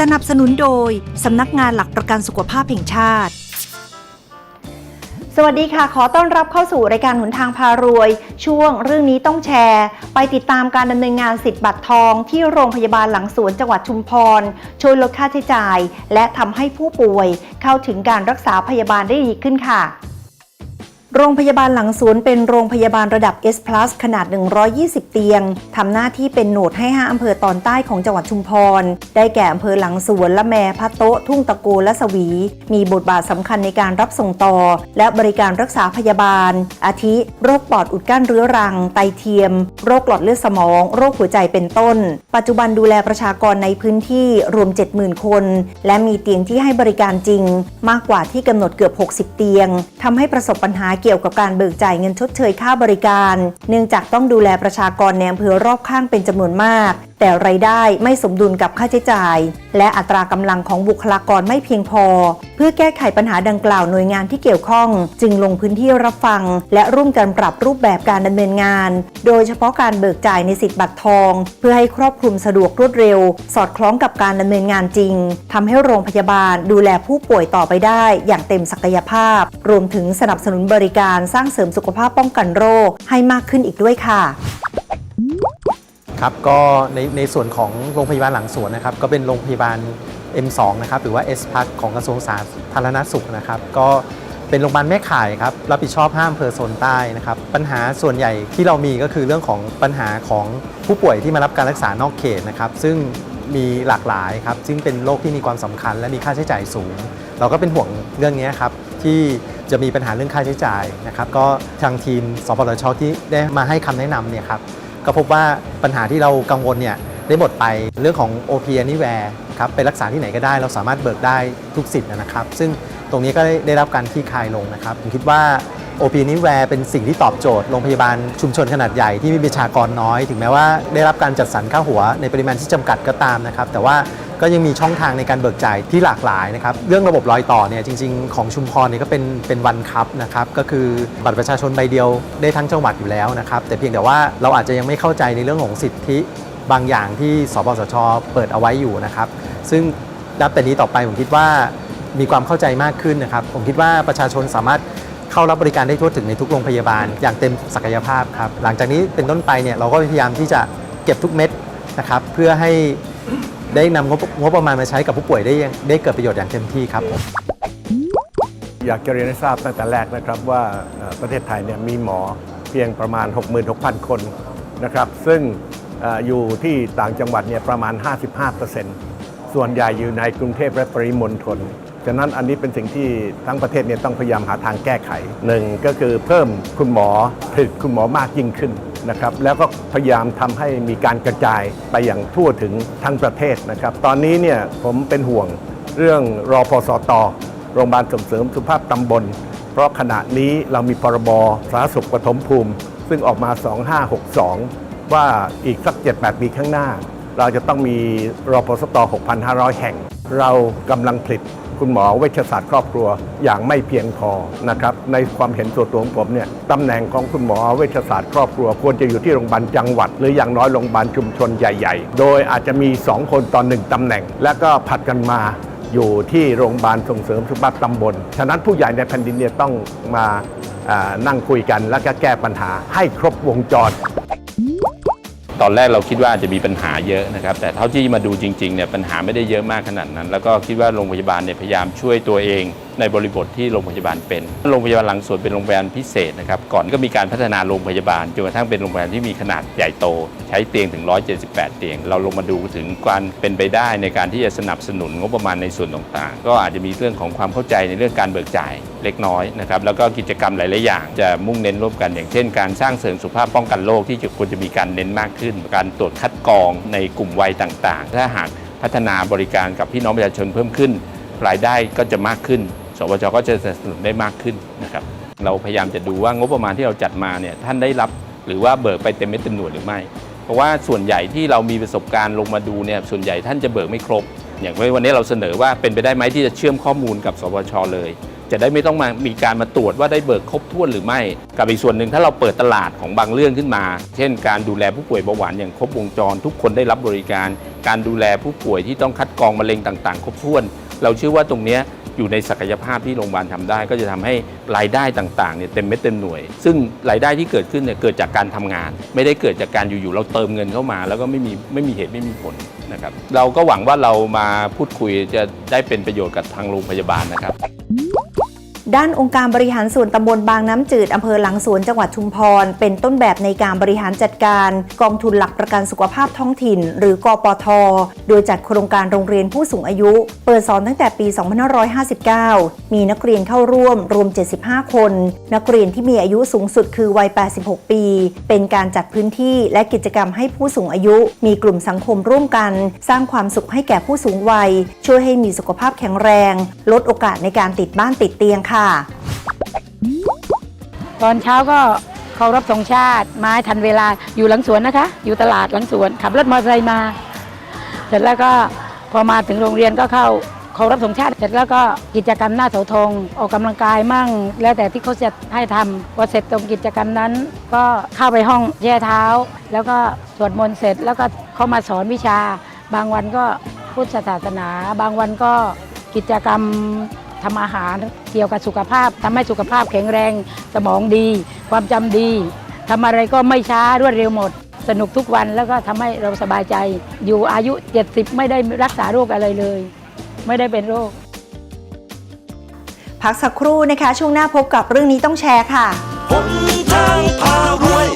สนับสนุนโดย สำนักงานหลักประกันสุขภาพแห่งชาติ สวัสดีค่ะ ขอต้อนรับเข้าสู่รายการหนทางพารวย ช่วงเรื่องนี้ต้องแชร์ ไปติดตามการดำเนินงานสิทธิ์บัตรทองที่โรงพยาบาลหลังสวนจังหวัดชุมพร ช่วยลดค่าใช้จ่าย และทำให้ผู้ป่วยเข้าถึงการรักษาพยาบาลได้ดีขึ้นค่ะ โรงพยาบาลหลังสวนเป็นโรงพยาบาลระดับ S+ ขนาด 120 เตียง ทำหน้าที่เป็นโหนดให้ 5 อำเภอตอนใต้ของจังหวัดชุมพร ได้แก่อำเภอหลังสวนละแมพะโต๊ะ ทุ่งตะโกและสวี มีบทบาทสำคัญในการรับส่งต่อ และบริการรักษาพยาบาล อาทิ โรคปอดอุดกั้นเรื้อรัง ไตเทียม โรคหลอดเลือดสมอง โรคหัวใจเป็นต้น ปัจจุบันดูแลประชากรในพื้นที่รวม 70,000 คน และมีเตียงที่ให้บริการจริง มากกว่าที่กำหนดเกือบ 60 เตียงทำให้ประสบปัญหาเกี่ยวกับการเบิกจ่ายเงินชดเชยค่าบริการ เนื่องจากต้องดูแลประชากรในอำเภอรอบข้างเป็นจำนวนมาก แต่รายได้ไม่สมดุลกับค่าใช้จ่าย และอัตรากำลังของบุคลากรไม่เพียงพอ เพื่อแก้ไขปัญหาดังกล่าวหน่วยงานที่เกี่ยวข้อง จึงลงพื้นที่รับฟัง และร่วมกันปรับรูปแบบการดำเนินงาน โดยเฉพาะการเบิกจ่ายในสิทธิ์บัตรทอง เพื่อให้ครอบคลุมสะดวกรวดเร็ว สอดคล้องกับการดำเนินงานจริงทำให้โรงพยาบาลดูแลผู้ป่วยต่อไปได้ อย่างเต็มศักยภาพ รวมถึงสนับสนุนบริการสร้างเสริมสุขภาพป้องกันโรค ให้มากขึ้นอีกด้วยค่ะ ครับก็ในในส่วนของโรงพยาบาลหลังสวนนะครับ ก็เป็นโรงพยาบาล M2 นะครับหรือว่า S พักของกระทรวงสาธารณสุขนะครับ ก็เป็นโรงพยาบาลแม่ข่ายครับรับผิดชอบห้าอำเภอโซนใต้นะครับ ปัญหาส่วนใหญ่ที่เรามีก็คือเรื่องของปัญหาของผู้ป่วยที่มารับการรักษานอกเขตนะครับ ซึ่งมีหลากหลายครับ ซึ่งเป็นโรคที่มีความสำคัญ และมีค่าใช้จ่ายสูง เราก็เป็นห่วงเรื่องนี้ครับที่จะมีปัญหาเรื่องค่าใช้จ่ายนะครับ ก็ทางทีมสปสชที่ได้มาให้คำแนะนำเนี่ยครับ ก็พบว่าปัญหาที่เรากังวลเนี่ยได้หมดไปเรื่องของ OP Anywhere ครับไปรักษาที่ไหนก็ได้ เราสามารถเบิกได้ทุกสิทธิ์นะครับ ซึ่งตรงนี้ก็ได้รับการที่คลายลงนะครับ ผมคิดว่า OP Anywhere เป็นสิ่งที่ตอบโจทย์โรงพยาบาลชุมชนขนาดใหญ่ที่มีประชากรน้อย ถึงแม้ว่าได้รับการจัดสรรค่าหัวในปริมาณที่จำกัดก็ตามนะครับ แต่ว่า ก็ยังมีช่องทางในการเบิกจ่ายที่หลากหลายนะครับเรื่องระบบรอยต่อเนี่ยจริง ๆ ของชุมพรเนี่ยก็เป็นเป็นวันคัพนะครับก็คือบัตรประชาชนใบเดียวได้ทั้งจังหวัดอยู่แล้วนะครับแต่เพียงแต่ว่าเราอาจจะยังไม่เข้าใจในเรื่องของสิทธิบางอย่างที่สปสช เปิดเอาไว้อยู่นะครับ ซึ่งนับแต่นี้ต่อไปผมคิดว่ามีความเข้าใจมากขึ้นนะครับ ผมคิดว่าประชาชนสามารถเข้ารับบริการได้ทั่วถึงในทุกโรงพยาบาล อย่างเต็มศักยภาพครับ หลังจากนี้เป็นต้นไปเนี่ยเราก็พยายามที่จะเก็บทุกเม็ดนะครับ เพื่อให้ ได้นำงบงบประมาณมาใช้กับผู้ป่วยได้ยังได้เกิดประโยชน์อย่างเต็มที่ครับผมอยากจะเรียนให้ทราบตั้งแต่แรกนะครับว่าประเทศไทยเนี่ยมีหมอเพียงประมาณ 66,000 คนนะครับ ซึ่งเอ่ออยู่ที่ต่างจังหวัดเนี่ยประมาณ 55%ส่วนใหญ่อยู่ในกรุงเทพและปริมณฑล ฉะนั้นอันนี้เป็นสิ่งที่ทั้งประเทศเนี่ยต้องพยายามหาทางแก้ไขหนึ่งก็คือเพิ่มคุณหมอถึกคุณหมอมากยิ่งขึ้นนะครับแล้วก็พยายามทำให้มีการกระจายไปอย่างทั่วถึงทั้งประเทศนะครับ ตอนนี้เนี่ยผมเป็นห่วงเรื่องรอพสตโรงพยาบาลส่งเสริมสุขภาพตำบล เพราะขณะนี้เรามีพรบสาธารณสุขปฐมภูมิ ซึ่งออกมา 2562 ว่าอีกสัก 7-8 ปีข้างหน้า เราจะต้องมีรอพสต 6,500 แห่ง เรากำลังผลิต คุณหมอเวชศาสตร์ครอบครัวอย่างไม่เพียงพอนะครับในความเห็นส่วนตัวของผมเนี่ยตำแหน่งของคุณหมอเวชศาสตร์ครอบครัวควรจะอยู่ที่โรงพยาบาลจังหวัด หรืออย่างน้อยโรงพยาบาลชุมชนใหญ่ ๆ โดยอาจจะมี 2 คนต่อหนึ่งตำแหน่ง และก็ผัดกันมาอยู่ที่โรงพยาบาลส่งเสริมสุขภาพตำบล ฉะนั้นผู้ใหญ่ในแผ่นดินเนี่ยต้องมาอ่านั่งคุยกัน แล้วก็แก้ปัญหาให้ครบวงจร ตอนแรกเราคิดว่าจจะมีปัญหาเยอะนะครับ แต่เท่าที่มาดูจริงๆเนี่ยปัญหาไม่ได้เยอะมากขนาดนั้น แล้วก็คิดว่าโรงพยาบาลเนี่ยพยายามช่วยตัวเองในบริบทที่โรงพยาบาลเป็น โรงพยาบาลหลังสวนเป็นโรงพยาบาลพิเศษนะครับ ก่อนก็มีการพัฒนาโรงพยาบาลจนกระทั่งเป็นโรงพยาบาลที่มีขนาดใหญ่โต ใช้เตียงถึง 178 เตียง เราลงมาดูถึงการเป็นไปได้ในการที่จะสนับสนุนงบประมาณในส่วนต่างๆ ก็อาจจะมีเรื่องของความเข้าใจในเรื่องการเบิกจ่ายเล็กน้อยนะครับ แล้วก็กิจกรรมหลายๆอย่างจะมุ่งเน้นร่วมกันอย่างเช่น การสร้างเสริมสุขภาพป้องกันโรคที่จะควรจะมีการเน้นมากขึ้น การตรวจคัดกรองในกลุ่มวัยต่างๆ ถ้าหากพัฒนาบริการกับพี่น้องประชาชนเพิ่มขึ้น รายได้ก็จะมากขึ้น สวจก็จะสนับสนุนได้มากขึ้นนะครับ เราพยายามจะดูว่างบประมาณที่เราจัดมาเนี่ยท่านได้รับหรือว่าเบิกไปเต็มเม็ดเต็มหน่วยหรือไม่ เพราะว่าส่วนใหญ่ที่เรามีประสบการณ์ลงมาดูเนี่ยส่วนใหญ่ท่านจะเบิกไม่ครบ อย่างวันนี้เราเสนอว่าเป็นไปได้ไหมที่จะเชื่อมข้อมูลกับสวชเลย จะได้ไม่ต้องมามีการมาตรวจว่าได้เบิกครบถ้วนหรือไม่ กับอีกส่วนหนึ่งถ้าเราเปิดตลาดของบางเรื่องขึ้นมา เช่น การดูแลผู้ป่วยเบาหวานอย่างครบวงจร ทุกคนได้รับบริการ การดูแลผู้ป่วยที่ต้องคัดกรองมะเร็งต่าง ๆ ครบถ้วน เราเชื่อว่าตรงนี้อยู่ในศักยภาพที่โรงพยาบาลทำได้ ก็จะทำให้รายได้ต่างๆเนี่ยเต็มเม็ดเต็มหน่วย ซึ่งรายได้ที่เกิดขึ้นเนี่ยเกิดจากการทำงาน ไม่ได้เกิดจากการอยู่ๆเราเติมเงินเข้ามา แล้วก็ไม่มีไม่มีเหตุไม่มีผลนะครับเราก็หวังว่าเรามาพูดคุยจะได้เป็นประโยชน์กับทางโรงพยาบาลนะครับ ด้านองค์การบริหารส่วนตำบลบางน้ำจืดอำเภอหลังสวนจังหวัดชุมพร เป็นต้นแบบในการบริหารจัดการกองทุนหลักประกันสุขภาพท้องถิ่น หรือกปท โดยจัดโครงการโรงเรียนผู้สูงอายุ เปิดสอนตั้งแต่ปี 2559 มีนักเรียนเข้าร่วมรวม 75 คน นักเรียนที่มีอายุสูงสุดคือวัย 86 ปี เป็นการจัดพื้นที่และกิจกรรมให้ผู้สูงอายุ มีกลุ่มสังคมร่วมกัน สร้างความสุขให้แก่ผู้สูงวัย ช่วยให้มีสุขภาพแข็งแรง ลดโอกาสในการติดบ้านติดเตียงค่ะตอนเช้าก็เคารพธงชาติม้ทันเวลาอยู่หลังสวนนะคะ อยู่ตลาดหลังสวน ขับรถมอเตอร์ไซค์มา เสร็จแล้วก็พอมาถึงโรงเรียนก็เข้าเคารพธงชาติเสร็จแล้วก็กิจกรรมหน้าเสาธงออกกำลังกายมั่ง แล้วแต่ที่เขาจะให้ทำพอเสร็จตรงกิจกรรมนั้น ก็เข้าไปห้องแช่เท้า แล้วก็สวดมนต์เสร็จแล้วก็เข้ามาสอนวิชา บางวันก็พุทธศาสนา บางวันก็กิจกรรม ทำอาหารเกี่ยวกับสุขภาพทำให้สุขภาพแข็งแรง สมองดี ความจำดีทำอะไรก็ไม่ช้ารวดเร็วหมด สนุกทุกวันแล้วก็ทำให้เราสบายใจ อยู่อายุ 70 ไม่ได้รักษาโรคอะไรเลย ไม่ได้เป็นโรค พักสักครู่นะคะ ช่วงหน้าพบกับเรื่องนี้ต้องแชร์ค่ะหนทางพารวย